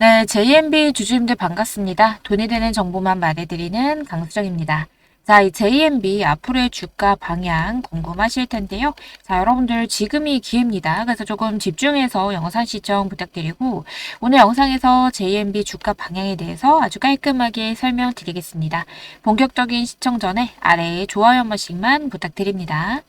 네, JMB 주주님들 반갑습니다. 돈이 되는 정보만 말해드리는 강수정입니다. 자, 이 JMB 앞으로의 주가 방향 궁금하실 텐데요. 자, 여러분들 지금이 기회입니다. 그래서 조금 집중해서 영상 시청 부탁드리고 오늘 영상에서 JMB 주가 방향에 대해서 아주 깔끔하게 설명드리겠습니다. 본격적인 시청 전에 아래에 좋아요 한 번씩만 부탁드립니다.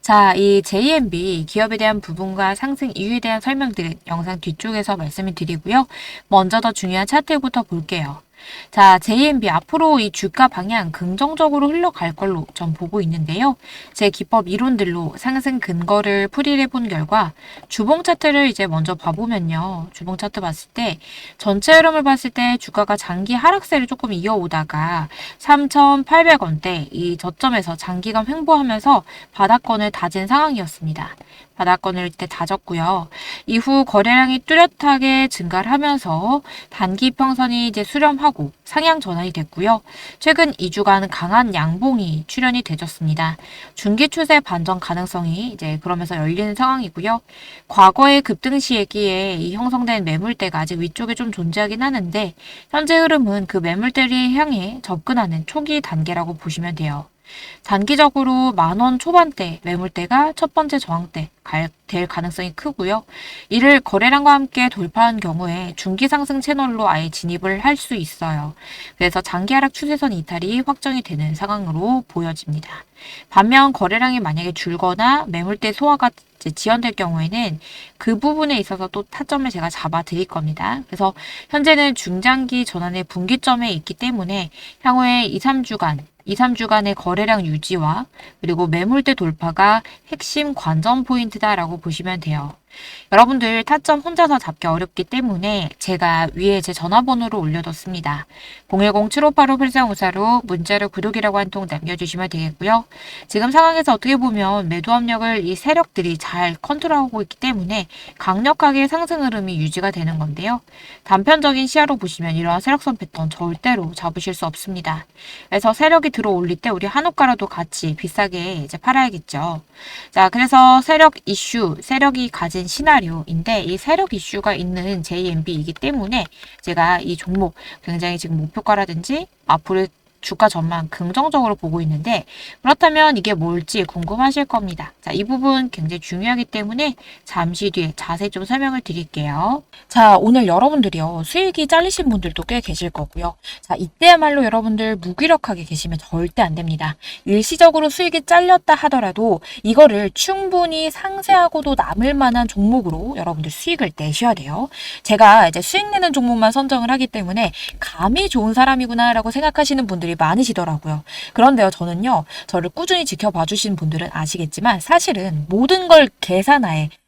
자, 이 JMB 기업에 대한 부분과 상승 이유에 대한 설명들은 영상 뒤쪽에서 말씀을 드리고요. 먼저 더 중요한 차트부터 볼게요. 자, JMB 앞으로 이 주가 방향 긍정적으로 흘러갈 걸로 전 보고 있는데요. 제 기법 이론들로 상승 근거를 풀이를 해본 결과 주봉 차트를 이제 먼저 봐보면요. 주봉 차트 봤을 때 전체 흐름을 봤을 때 주가가 장기 하락세를 조금 이어오다가 3,800원대 이 저점에서 장기간 횡보하면서 바닥권을 다진 상황이었습니다. 바닥권을 이때 다졌고요. 이후 거래량이 뚜렷하게 증가를 하면서 단기 평선이 이제 수렴하고 상향 전환이 됐고요. 최근 2주간 강한 양봉이 출현이 되졌습니다. 중기 추세 반전 가능성이 이제 그러면서 열리는 상황이고요. 과거의 급등 시기에 이 형성된 매물대가 아직 위쪽에 좀 존재하긴 하는데 현재 흐름은 그 매물대를 향해 접근하는 초기 단계라고 보시면 돼요. 단기적으로 만 원 초반대 매물대가 첫 번째 저항대 갈- 될 가능성이 크고요. 이를 거래량과 함께 돌파한 경우에 중기 상승 채널로 아예 진입을 할 수 있어요. 그래서 장기 하락 추세선 이탈이 확정이 되는 상황으로 보여집니다. 반면 거래량이 만약에 줄거나 매물대 소화가 지연될 경우에는 그 부분에 있어서 또 타점을 제가 잡아 드릴 겁니다. 그래서 현재는 중장기 전환의 분기점에 있기 때문에 향후에 2, 3주간 2, 3주간의 거래량 유지와 그리고 매물대 돌파가 핵심 관전 포인트다라고 보시면 돼요. 여러분들 타점 혼자서 잡기 어렵기 때문에 제가 위에 제 전화번호로 올려뒀습니다. 010-7585-8354로 문자로 구독이라고 한 통 남겨주시면 되겠고요. 지금 상황에서 어떻게 보면 매도 압력을 이 세력들이 잘 컨트롤하고 있기 때문에 강력하게 상승 흐름이 유지가 되는 건데요. 단편적인 시야로 보시면 이러한 세력선 패턴 절대로 잡으실 수 없습니다. 그래서 세력이 들어올릴 때 우리 한옥가라도 같이 비싸게 이제 팔아야겠죠. 자, 그래서 세력 이슈, 세력이 가진 시나리오인데 이 세력 이슈가 있는 JMB이기 때문에 제가 이 종목 굉장히 지금 목표가라든지 앞으로 주가 전망 긍정적으로 보고 있는데 그렇다면 이게 뭘지 궁금하실 겁니다. 자, 이 부분 굉장히 중요하기 때문에 잠시 뒤에 자세히 좀 설명을 드릴게요. 자, 오늘 여러분들이요. 수익이 잘리신 분들도 꽤 계실 거고요. 자, 이때야말로 여러분들 무기력하게 계시면 절대 안 됩니다. 일시적으로 수익이 잘렸다 하더라도 이거를 충분히 상세하고도 남을 만한 종목으로 여러분들 수익을 내셔야 돼요. 제가 이제 수익 내는 종목만 선정을 하기 때문에 감이 좋은 사람이구나라고 생각하시는 분들 이 많으시더라고요. 그런데요, 저는요, 저를 꾸준히 지켜봐 주신 분들은 아시겠지만 사실은 모든 걸 계산하에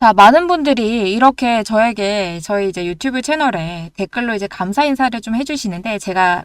자, 많은 분들이 이렇게 저에게 저희 이제 유튜브 채널에 댓글로 이제 감사 인사를 좀 해주시는데 제가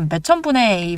몇 천 분의 이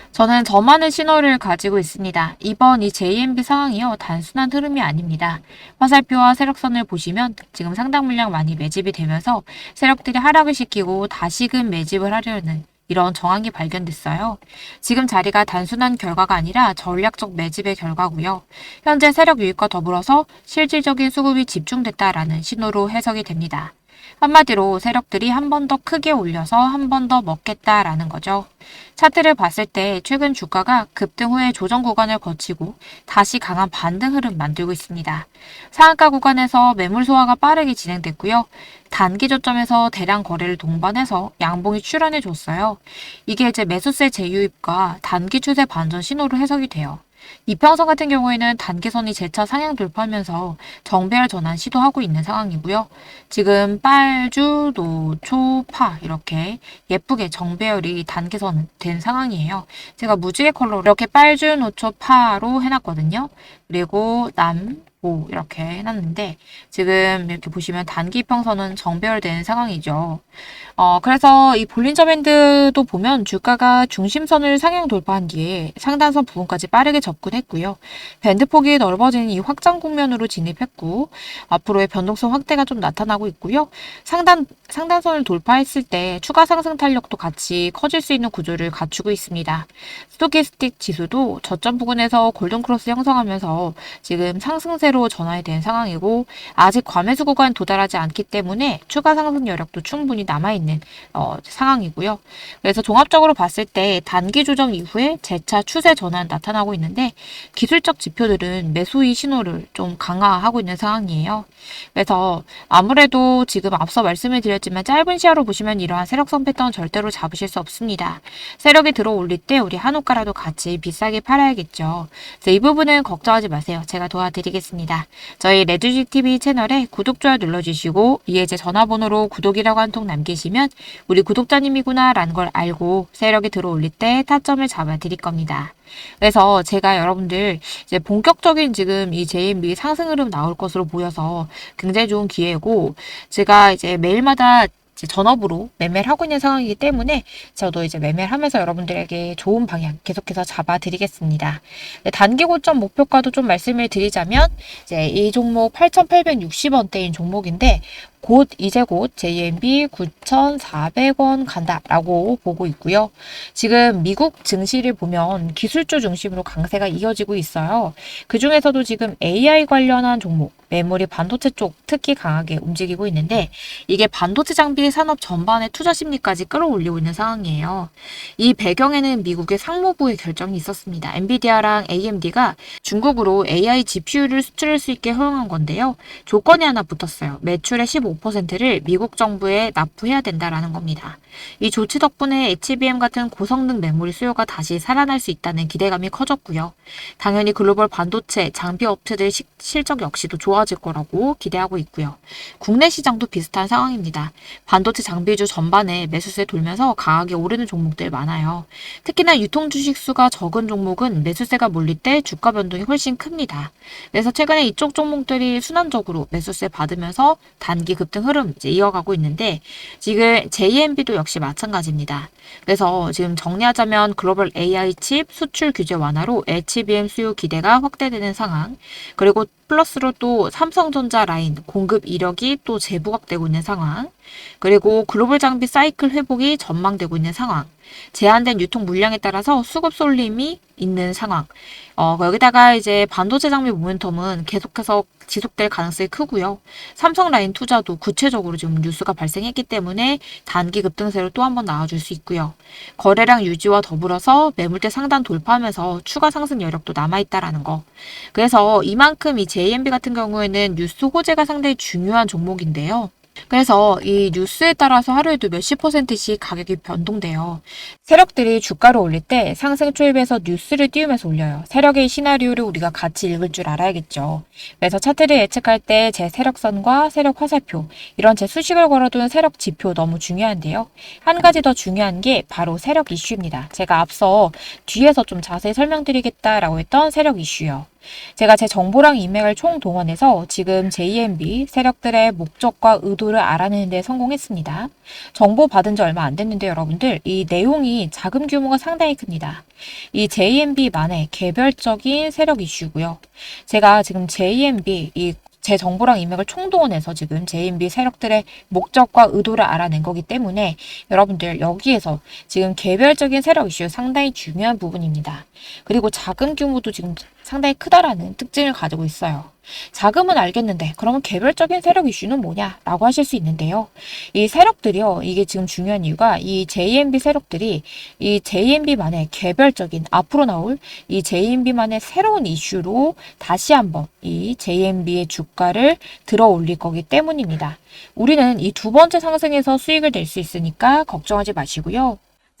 저는 저만의 신호를 가지고 있습니다. 이번 이 JMB 상황이요. 단순한 흐름이 아닙니다. 화살표와 세력선을 보시면 지금 상당 물량 많이 매집이 되면서 세력들이 하락을 시키고 다시금 매집을 하려는 이런 정황이 발견됐어요. 지금 자리가 단순한 결과가 아니라 전략적 매집의 결과고요. 현재 세력 유입과 더불어서 실질적인 수급이 집중됐다라는 신호로 해석이 됩니다. 한마디로 세력들이 한 번 더 크게 올려서 한 번 더 먹겠다라는 거죠. 차트를 봤을 때 최근 주가가 급등 후에 조정 구간을 거치고 다시 강한 반등 흐름 만들고 있습니다. 상한가 구간에서 매물 소화가 빠르게 진행됐고요. 단기 저점에서 대량 거래를 동반해서 양봉이 출현해 줬어요. 이게 이제 매수세 재유입과 단기 추세 반전 신호로 해석이 돼요. 이평선 같은 경우에는 단기선이 재차 상향 돌파하면서 정배열 전환 시도하고 있는 상황이고요. 지금 빨주, 노초, 파 이렇게 예쁘게 정배열이 단기선 된 상황이에요. 제가 무지개 컬러로 이렇게 빨주, 노초, 파로 해놨거든요. 그리고 남, 오 이렇게 해놨는데 지금 이렇게 보시면 단기 이평선은 정배열된 상황이죠. 어, 그래서 이 볼린저 밴드도 보면 주가가 중심선을 상향 돌파한 뒤에 상단선 부분까지 빠르게 접근했고요. 밴드 폭이 넓어진 이 확장 국면으로 진입했고 앞으로의 변동성 확대가 좀 나타나고 있고요. 상단 상단선을 돌파했을 때 추가 상승 탄력도 같이 커질 수 있는 구조를 갖추고 있습니다. 스토캐스틱 지수도 저점 부근에서 골든 크로스 형성하면서 지금 상승세 로 전환이 된 상황이고 아직 과매수 구간 도달하지 않기 때문에 추가 상승 여력도 충분히 남아 있는 어, 상황이고요. 그래서 종합적으로 봤을 때 단기 조정 이후에 재차 추세 전환 나타나고 있는데 기술적 지표들은 매수의 신호를 좀 강화하고 있는 상황이에요. 그래서 아무래도 지금 앞서 말씀을 드렸지만 짧은 시야로 보시면 이러한 세력선 패턴 절대로 잡으실 수 없습니다. 세력이 들어 올릴 때 우리 한옥가라도 같이 비싸게 팔아야겠죠. 그래서 이 부분은 걱정하지 마세요. 제가 도와드리겠습니다. 저희 레드직 TV 채널에 구독, 좋아요 눌러주시고 위에 제 전화번호로 구독이라고 한 통 남기시면 우리 구독자님이구나 라는 걸 알고 세력이 들어올릴 때 타점을 잡아 드릴 겁니다. 그래서 제가 여러분들 이제 본격적인 지금 이 JMB 상승 흐름 나올 것으로 보여서 굉장히 좋은 기회고 제가 이제 매일마다 전업으로 매매를 하고 있는 상황이기 때문에 저도 이제 매매를 하면서 여러분들에게 좋은 방향 계속해서 잡아드리겠습니다. 네, 단기 고점 목표가도 좀 말씀을 드리자면 이제 이 종목 8,860원대인 종목인데 곧 이제 곧 JMB 9,400원 간다라고 보고 있고요. 지금 미국 증시를 보면 기술주 중심으로 강세가 이어지고 있어요. 그 중에서도 지금 AI 관련한 종목, 메모리 반도체 쪽 특히 강하게 움직이고 있는데 이게 반도체 장비 산업 전반의 투자 심리까지 끌어올리고 있는 상황이에요. 이 배경에는 미국의 상무부의 결정이 있었습니다. 엔비디아랑 AMD가 중국으로 AI GPU를 수출할 수 있게 허용한 건데요. 조건이 하나 붙었어요. 매출의 15%를 미국 정부에 납부해야 된다라는 겁니다. 이 조치 덕분에 HBM 같은 고성능 메모리 수요가 다시 살아날 수 있다는 기대감이 커졌고요. 당연히 글로벌 반도체 장비 업체들 시- 실적 역시도 좋아질 거라고 기대하고 있고요. 국내 시장도 비슷한 상황입니다. 반도체 장비주 전반에 매수세 돌면서 강하게 오르는 종목들 많아요. 특히나 유통 주식 수가 적은 종목은 매수세가 몰릴 때 주가 변동이 훨씬 큽니다. 그래서 최근에 이쪽 종목들이 순환적으로 매수세 받으면서 단기 급등 흐름 이제 이어가고 있는데 지금 JMB도 역시 마찬가지입니다. 그래서 지금 정리하자면 글로벌 AI 칩 수출 규제 완화로 HBM 수요 기대가 확대되는 상황 그리고 플러스로 또 삼성전자 라인 공급 이력이 또 재부각되고 있는 상황 그리고 글로벌 장비 사이클 회복이 전망되고 있는 상황 제한된 유통 물량에 따라서 수급 쏠림이 있는 상황. 어, 여기다가 이제 반도체 장비 모멘텀은 계속해서 지속될 가능성이 크고요. 삼성 라인 투자도 구체적으로 지금 뉴스가 발생했기 때문에 단기 급등세로 또 한번 나와줄 수 있고요. 거래량 유지와 더불어서 매물대 상단 돌파하면서 추가 상승 여력도 남아있다라는 거. 그래서 이만큼 이 JMB 같은 경우에는 뉴스 호재가 상당히 중요한 종목인데요. 그래서 이 뉴스에 따라서 하루에도 몇십 퍼센트씩 가격이 변동돼요. 세력들이 주가를 올릴 때 상승 초입에서 뉴스를 띄우면서 올려요. 세력의 시나리오를 우리가 같이 읽을 줄 알아야겠죠. 그래서 차트를 예측할 때 제 세력선과 세력 화살표, 이런 제 수식을 걸어둔 세력 지표 너무 중요한데요. 한 가지 더 중요한 게 바로 세력 이슈입니다. 제가 앞서 뒤에서 좀 자세히 설명드리겠다라고 했던 세력 이슈요. 제가 제 정보랑 인맥을 총동원해서 지금 JMB 세력들의 목적과 의도를 알아내는 데 성공했습니다. 정보 받은 지 얼마 안 됐는데 여러분들 이 내용이 자금 규모가 상당히 큽니다. 이 JMB만의 개별적인 세력 이슈고요. 제가 지금 JMB 이제 정보랑 인맥을 총동원해서 지금 JMB 세력들의 목적과 의도를 알아낸 거기 때문에 여러분들 여기에서 지금 개별적인 세력 이슈 상당히 중요한 부분입니다. 그리고 자금 규모도 지금 상당히 크다라는 특징을 가지고 있어요. 자금은 알겠는데 그러면 개별적인 세력 이슈는 뭐냐라고 하실 수 있는데요. 이 세력들이요. 이게 지금 중요한 이유가 이 JMB 세력들이 이 JMB만의 개별적인 앞으로 나올 이 JMB만의 새로운 이슈로 다시 한번 이 JMB의 주가를 들어 올릴 거기 때문입니다. 우리는 이 두 번째 상승에서 수익을 낼 수 있으니까 걱정하지 마시고요.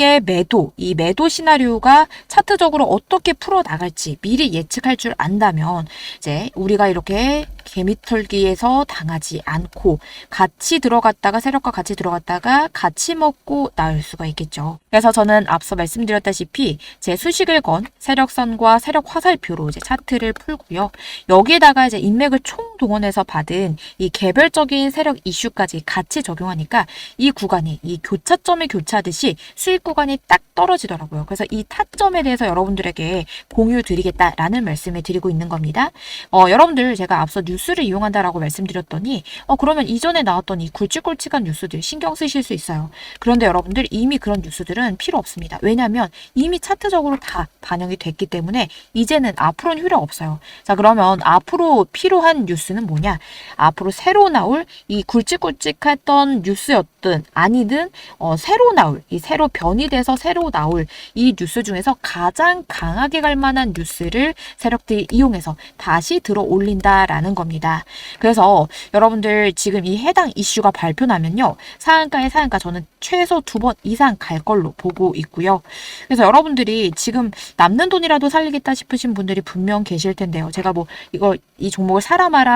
의 매도, 이 매도 시나리오가 차트적으로 어떻게 풀어나갈지 미리 예측할 줄 안다면 이제 우리가 이렇게 개미털기에서 당하지 않고 같이 들어갔다가 세력과 같이 들어갔다가 같이 먹고 나올 수가 있겠죠. 그래서 저는 앞서 말씀드렸다시피 제 수식을 건 세력선과 세력 화살표로 이제 차트를 풀고요. 여기에다가 이제 인맥을 총 동원해서 받은 이 개별적인 세력 이슈까지 같이 적용하니까 이 구간이 이 교차점에 교차하듯이 수익 구간이 딱 떨어지더라고요. 그래서 이 타점에 대해서 여러분들에게 공유 드리겠다라는 말씀을 드리고 있는 겁니다. 어, 여러분들 제가 앞서 뉴스를 이용한다라고 말씀드렸더니 어, 그러면 이전에 나왔던 이 굵직굵직한 뉴스들 신경 쓰실 수 있어요. 그런데 여러분들 이미 그런 뉴스들은 필요 없습니다. 왜냐하면 이미 차트적으로 다 반영이 됐기 때문에 이제는 앞으로는 효력 없어요. 자 그러면 앞으로 필요한 뉴스 는 뭐냐? 앞으로 새로 나올 이 굵직굵직했던 뉴스였든 아니든 어, 새로 나올 이 새로 변이돼서 새로 나올 이 뉴스 중에서 가장 강하게 갈 만한 뉴스를 세력들이 이용해서 다시 들어 올린다라는. 겁니다. 그래서 여러분들 지금 이 해당 이슈가 발표나면요. 상한가에 상한가 저는 최소 두 번 이상 갈 걸로 보고 있고요. 그래서 여러분들이 지금 남는 돈이라도 살리겠다 싶으신 분들이 분명 계실 텐데요. 제가 뭐 이거 이 종목을 사라 마라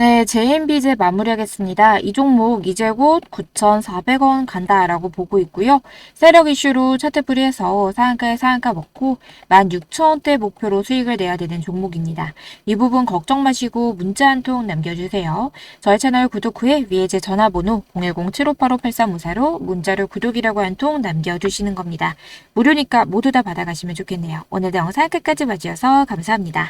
네, JMB 이제 마무리하겠습니다. 이 종목 이제 곧 9,400원 간다라고 보고 있고요. 세력 이슈로 차트 풀이해서 상한가에 상한가 먹고 16,000원대 목표로 수익을 내야 되는 종목입니다. 이 부분 걱정 마시고 문자 한 통 남겨주세요. 저희 채널 구독 후에 위에 제 전화번호 010-7585-8354로 문자로 구독이라고 한 통 남겨주시는 겁니다. 무료니까 모두 다 받아가시면 좋겠네요. 오늘도 영상 끝까지 봐주셔서 감사합니다.